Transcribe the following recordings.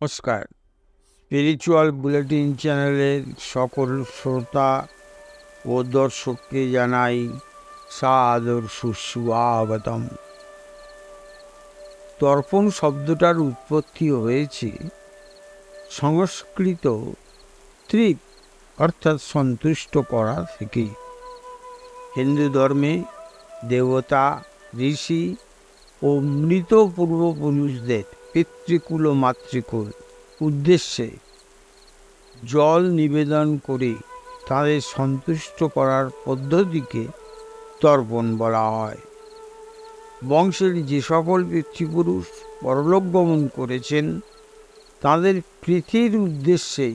নমস্কার। Spiritual bulletin চ্যানেলের সকল শ্রোতা ও দর্শককে জানাই সাদর সুস্বাগতম। তর্পণ শব্দটার উৎপত্তি হয়েছে সংস্কৃত তৃপ অর্থাৎ সন্তুষ্ট করা থেকে। হিন্দু ধর্মে দেবতা, ঋষি ও মৃত পূর্বপুরুষদের পিতৃকুল ও মাতৃকুল। উদ্দেশ্যে জল নিবেদন করে তাদের সন্তুষ্ট করার পদ্ধতিকে তর্পণ বলা হয়। বংশের যে সকল পিতৃপুরুষ পরলোক গমন করেছেন, তাদের প্রীতির উদ্দেশ্যে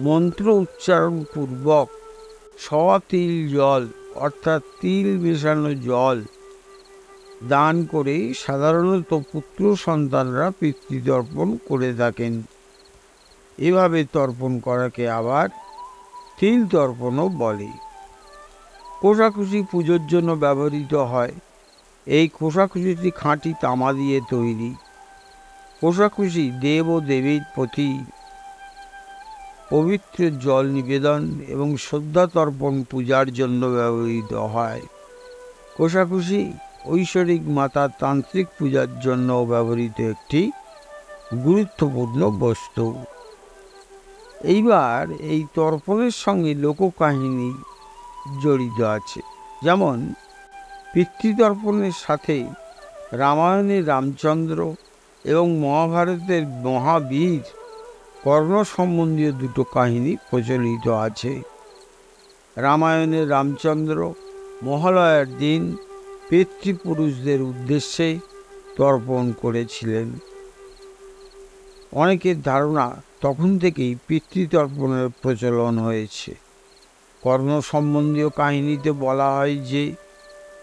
মন্ত্র উচ্চারণপূর্বক সওয়া তিল জল, অর্থাৎ তিল মেশানো জল দান করে সাধারণত পুত্র সন্তানরা পিতৃতর্পণ করে থাকেন। এভাবে তর্পণ করাকে আবার তিল তর্পণও বলে। কোষাকুষি পুজোর জন্য ব্যবহৃত হয়। এই কোষাকুষিটি খাঁটি তামা দিয়ে তৈরি। কোষাকুষি দেব ও দেবীর প্রতি পবিত্র জল নিবেদন এবং শ্রদ্ধা তর্পণ পূজার জন্য ব্যবহৃত হয়। কোষাকুষি ঐশ্বরিক মাতার তান্ত্রিক পূজার জন্য ব্যবহৃত একটি গুরুত্বপূর্ণ বস্তু। এইবার এই তর্পণের সঙ্গে লোককাহিনী জড়িত আছে। যেমন, পিতৃতর্পণের সাথে রামায়ণের রামচন্দ্র এবং মহাভারতের মহাবীর কর্ণ সম্বন্ধীয় দুটো কাহিনী প্রচলিত আছে। রামায়ণের রামচন্দ্র, মহালয়ার দিন পিতৃপুরুষদের উদ্দেশ্যে তর্পণ করেছিলেন। অনেকের ধারণা তখন থেকেই পিতৃতর্পণের প্রচলন হয়েছে। কর্ণ সম্বন্ধীয় কাহিনীতে বলা হয় যে,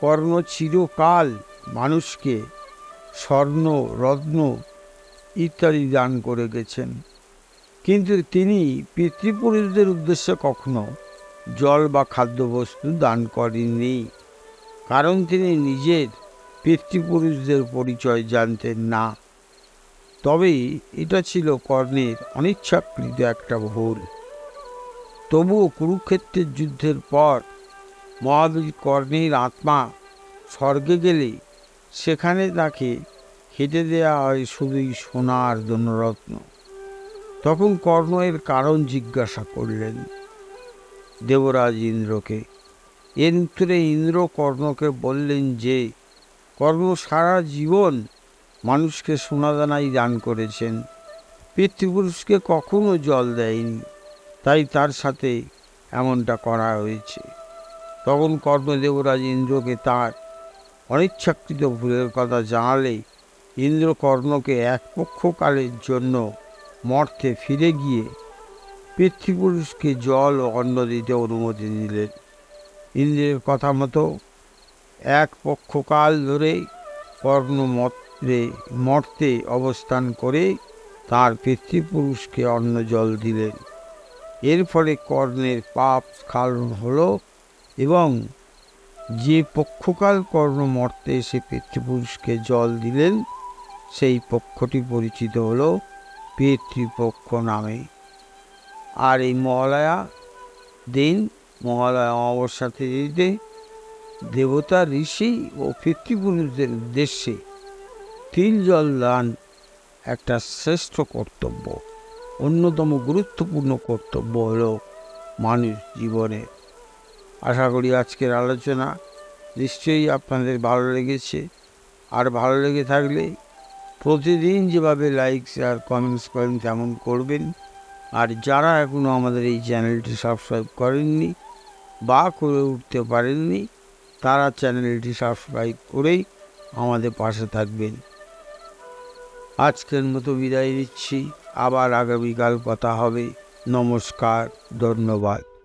কর্ণ চিরকাল মানুষকে স্বর্ণ, রত্ন ইত্যাদি দান করে গেছেন। কিন্তু তিনি পিতৃপুরুষদের উদ্দেশ্যে কখনো জল বা খাদ্যবস্তু দান করেননি। কারণ তিনি নিজের পিতৃপুরুষদের পরিচয় জানতেন না। তবে এটা ছিল কর্ণের অনিচ্ছাকৃত একটা ভুল। তবুও কুরুক্ষেত্রের যুদ্ধের পর মহাবীর কর্ণের আত্মা স্বর্গে গেলে সেখানে তাকে হেঁটে দেওয়া হয় শুধুই সোনার ধনরত্ন। তখন কর্ণ এর কারণ জিজ্ঞাসা করলেন, দেবরাজ ইন্দ্রকে এর উত্তরে ইন্দ্র কর্ণকে বললেন যে কর্ণ সারা জীবন মানুষকে সোনাদানাই দান করেছেন। পিতৃপুরুষকে কখনো জল দেয়নি। তাই তার সাথে এমনটা করা হয়েছে। তখন কর্ণদেবরাজ ইন্দ্রকে তার অনিচ্ছাকৃত ভুলের কথা জানালে ইন্দ্র কর্ণকে এক পক্ষকালের জন্য মর্তে ফিরে গিয়ে পিতৃপুরুষকে জল ও অন্ন দিতে অনুমতি দিলেন। ইন্দ্রের কথা মতো এক পক্ষকাল ধরে কর্ণ মত্রে মর্তে অবস্থান করে তার পিতৃপুরুষকে অন্ন জল দিলেন। এর ফলে কর্ণের পাপ স্খালন হলো এবং যে পক্ষকাল কর্ণ মর্তে এসে পিতৃপুরুষকে জল দিলেন, সেই পক্ষটি পরিচিত হল পিতৃপক্ষ নামে। আর এই মহালয়া দিন মহালয়া অমাবস্যা তিথিতে দেবতা, ঋষি ও পিতৃপুরুষদের উদ্দেশ্যে তিল জল দান একটা শ্রেষ্ঠ কর্তব্য। অন্যতম গুরুত্বপূর্ণ কর্তব্য হলো মানুষ জীবনে। আশা করি আজকের আলোচনা নিশ্চয়ই আপনাদের ভালো লেগেছে। আর ভালো লেগে থাকলে প্রতিদিন যেভাবে লাইক শেয়ার কমেন্টস করেন, তেমন করবেন। আর যারা এখনও আমাদের এই চ্যানেলটি সাবস্ক্রাইব করেননি বা করে উঠতে পারেননি, তারা চ্যানেলটি সাবস্ক্রাইব করেই আমাদের পাশে থাকবেন। আজকের মতো বিদায় নিচ্ছি। আবার আগামীকাল কথা হবে। নমস্কার, ধন্যবাদ।